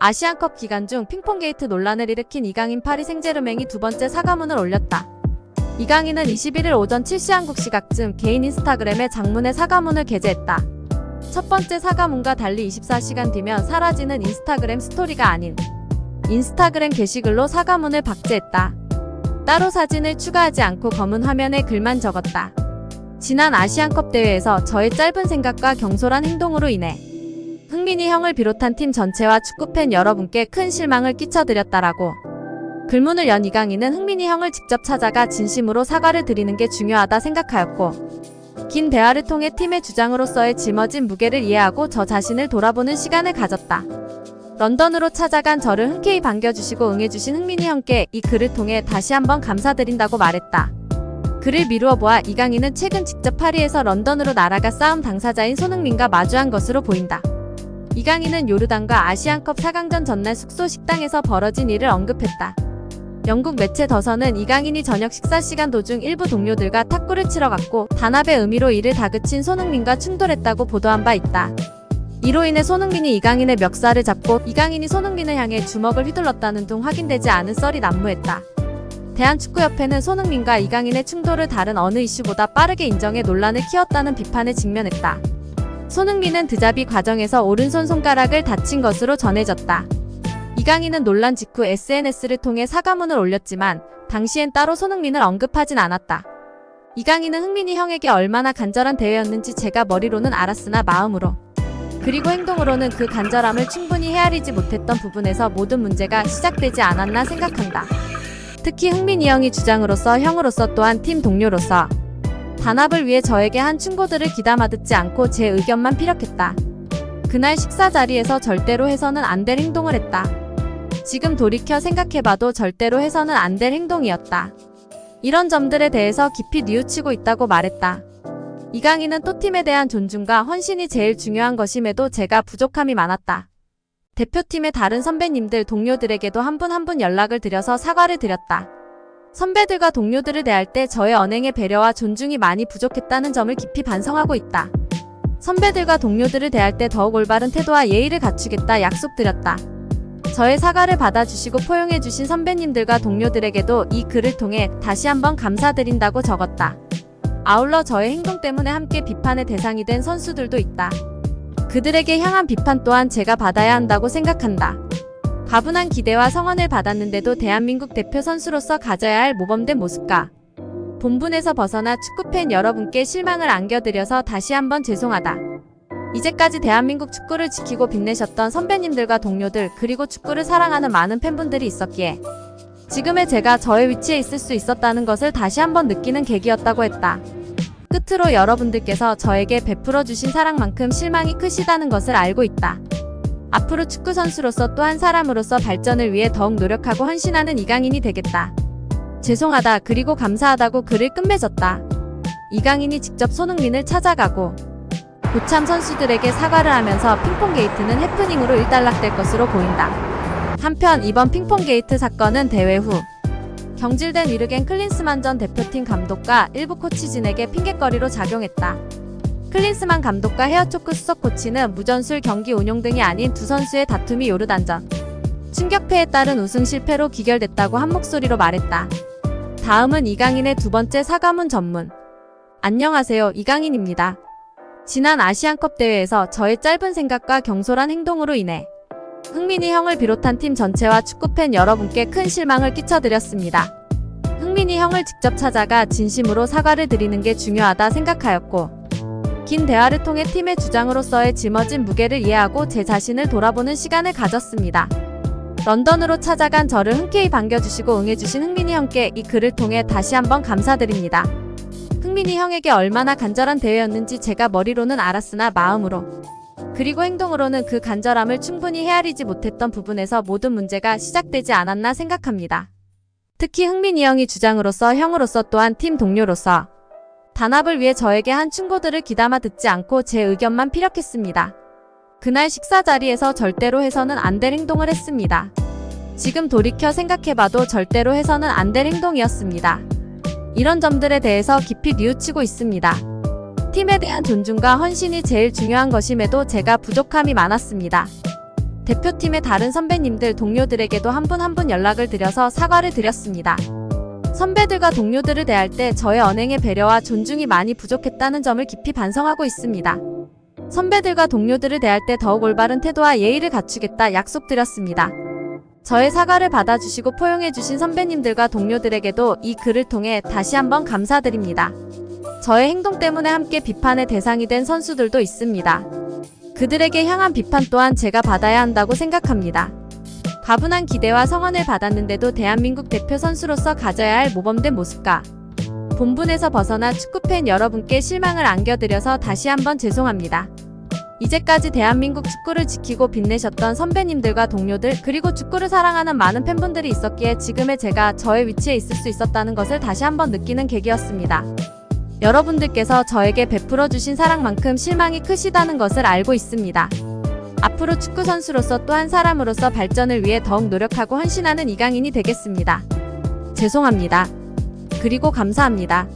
아시안컵 기간 중 핑퐁 게이트 논란을 일으킨 이강인 파리 생제르맹이 두 번째 사과문을 올렸다. 이강인은 21일 오전 7시 한국 시각쯤 개인 인스타그램에 장문의 사과문을 게재했다. 첫 번째 사과문과 달리 24시간 뒤면 사라지는 인스타그램 스토리가 아닌 인스타그램 게시글로 사과문을 박제했다. 따로 사진을 추가하지 않고 검은 화면에 글만 적었다. 지난 아시안컵 대회에서 저의 짧은 생각과 경솔한 행동으로 인해 흥민이 형을 비롯한 팀 전체와 축구팬 여러분께 큰 실망을 끼쳐드렸다라고 글문을 연 이강인은 흥민이 형을 직접 찾아가 진심으로 사과를 드리는 게 중요하다 생각하였고 긴 대화를 통해 팀의 주장으로서의 짊어진 무게를 이해하고 저 자신을 돌아보는 시간을 가졌다. 런던으로 찾아간 저를 흔쾌히 반겨주시고 응해주신 흥민이 형께 이 글을 통해 다시 한번 감사드린다고 말했다. 글을 미루어 보아 이강인은 최근 직접 파리에서 런던으로 날아가 싸움 당사자인 손흥민과 마주한 것으로 보인다. 이강인은 요르단과 아시안컵 4강전 전날 숙소 식당에서 벌어진 일을 언급했다. 영국 매체 더서는 이강인이 저녁 식사 시간 도중 일부 동료들과 탁구를 치러 갔고 단합의 의미로 이를 다그친 손흥민과 충돌했다고 보도한 바 있다. 이로 인해 손흥민이 이강인의 멱살을 잡고 이강인이 손흥민을 향해 주먹을 휘둘렀다는 등 확인되지 않은 썰이 난무했다. 대한축구협회는 손흥민과 이강인의 충돌을 다른 어느 이슈보다 빠르게 인정해 논란을 키웠다는 비판에 직면했다. 손흥민은 드자비 과정에서 오른손 손가락을 다친 것으로 전해졌다. 이강인은 논란 직후 SNS를 통해 사과문을 올렸지만 당시엔 따로 손흥민을 언급하진 않았다. 이강인은 흥민이 형에게 얼마나 간절한 대회였는지 제가 머리로는 알았으나 마음으로 그리고 행동으로는 그 간절함을 충분히 헤아리지 못했던 부분에서 모든 문제가 시작되지 않았나 생각한다. 특히 흥민이 형이 주장으로서 형으로서 또한 팀 동료로서 단합을 위해 저에게 한 충고들을 귀담아 듣지 않고 제 의견만 피력했다. 그날 식사 자리에서 절대로 해서는 안 될 행동을 했다. 지금 돌이켜 생각해봐도 절대로 해서는 안 될 행동이었다. 이런 점들에 대해서 깊이 뉘우치고 있다고 말했다. 이강인은 또 팀에 대한 존중과 헌신이 제일 중요한 것임에도 제가 부족함이 많았다. 대표팀의 다른 선배님들, 동료들에게도 한 분 한 분 연락을 드려서 사과를 드렸다. 선배들과 동료들을 대할 때 저의 언행의 배려와 존중이 많이 부족했다는 점을 깊이 반성하고 있다. 선배들과 동료들을 대할 때 더욱 올바른 태도와 예의를 갖추겠다 약속드렸다. 저의 사과를 받아주시고 포용해주신 선배님들과 동료들에게도 이 글을 통해 다시 한번 감사드린다고 적었다. 아울러 저의 행동 때문에 함께 비판의 대상이 된 선수들도 있다. 그들에게 향한 비판 또한 제가 받아야 한다고 생각한다. 가분한 기대와 성원을 받았는데도 대한민국 대표 선수로서 가져야 할 모범된 모습과 본분에서 벗어나 축구팬 여러분께 실망을 안겨드려서 다시 한번 죄송하다. 이제까지 대한민국 축구를 지키고 빛내셨던 선배님들과 동료들 그리고 축구를 사랑하는 많은 팬분들이 있었기에 지금의 제가 저의 위치에 있을 수 있었다는 것을 다시 한번 느끼는 계기였다고 했다. 끝으로 여러분들께서 저에게 베풀어 주신 사랑만큼 실망이 크시다는 것을 알고 있다. 앞으로 축구 선수로서 또한 사람으로서 발전을 위해 더욱 노력하고 헌신하는 이강인이 되겠다. 죄송하다 그리고 감사하다고 글을 끝맺었다. 이강인이 직접 손흥민을 찾아가고 고참 선수들에게 사과를 하면서 핑퐁 게이트는 해프닝으로 일단락될 것으로 보인다. 한편 이번 핑퐁 게이트 사건은 대회 후 경질된 위르겐 클린스만 전 대표팀 감독과 일부 코치진에게 핑계거리로 작용했다. 클린스만 감독과 헤어초크 수석 코치는 무전술 경기 운용 등이 아닌 두 선수의 다툼이 요르단전 충격패에 따른 우승 실패로 기결됐다고 한 목소리로 말했다. 다음은 이강인의 두 번째 사과문 전문. 안녕하세요. 이강인입니다. 지난 아시안컵 대회에서 저의 짧은 생각과 경솔한 행동으로 인해 흥민이 형을 비롯한 팀 전체와 축구팬 여러분께 큰 실망을 끼쳐드렸습니다. 흥민이 형을 직접 찾아가 진심으로 사과를 드리는 게 중요하다 생각하였고, 긴 대화를 통해 팀의 주장으로서의 짊어진 무게를 이해하고 제 자신을 돌아보는 시간을 가졌습니다. 런던으로 찾아간 저를 흔쾌히 반겨주시고 응해주신 흥민이 형께 이 글을 통해 다시 한번 감사드립니다. 흥민이 형에게 얼마나 간절한 대회였는지 제가 머리로는 알았으나 마음으로 그리고 행동으로는 그 간절함을 충분히 헤아리지 못했던 부분에서 모든 문제가 시작되지 않았나 생각합니다. 특히 흥민이 형이 주장으로서 형으로서 또한 팀 동료로서 단합을 위해 저에게 한 충고들을 귀담아 듣지 않고 제 의견만 피력했습니다. 그날 식사 자리에서 절대로 해서는 안 될 행동을 했습니다. 지금 돌이켜 생각해봐도 절대로 해서는 안 될 행동이었습니다. 이런 점들에 대해서 깊이 뉘우치고 있습니다. 팀에 대한 존중과 헌신이 제일 중요한 것임에도 제가 부족함이 많았습니다. 대표팀의 다른 선배님들, 동료들에게도 한 분 한분 연락을 드려서 사과를 드렸습니다. 선배들과 동료들을 대할 때 저의 언행의 배려와 존중이 많이 부족했다는 점을 깊이 반성하고 있습니다. 선배들과 동료들을 대할 때 더욱 올바른 태도와 예의를 갖추겠다 약속드렸습니다. 저의 사과를 받아주시고 포용해주신 선배님들과 동료들에게도 이 글을 통해 다시 한번 감사드립니다. 저의 행동 때문에 함께 비판의 대상이 된 선수들도 있습니다. 그들에게 향한 비판 또한 제가 받아야 한다고 생각합니다. 가분한 기대와 성원을 받았는데도 대한민국 대표 선수로서 가져야 할 모범된 모습과 본분에서 벗어나 축구팬 여러분께 실망을 안겨드려서 다시 한번 죄송합니다. 이제까지 대한민국 축구를 지키고 빛내셨던 선배님들과 동료들 그리고 축구를 사랑하는 많은 팬분들이 있었기에 지금의 제가 저의 위치에 있을 수 있었다는 것을 다시 한번 느끼는 계기였습니다. 여러분들께서 저에게 베풀어 주신 사랑만큼 실망이 크시다는 것을 알고 있습니다. 앞으로 축구 선수로서 또한 사람으로서 발전을 위해 더욱 노력하고 헌신하는 이강인이 되겠습니다. 죄송합니다. 그리고 감사합니다.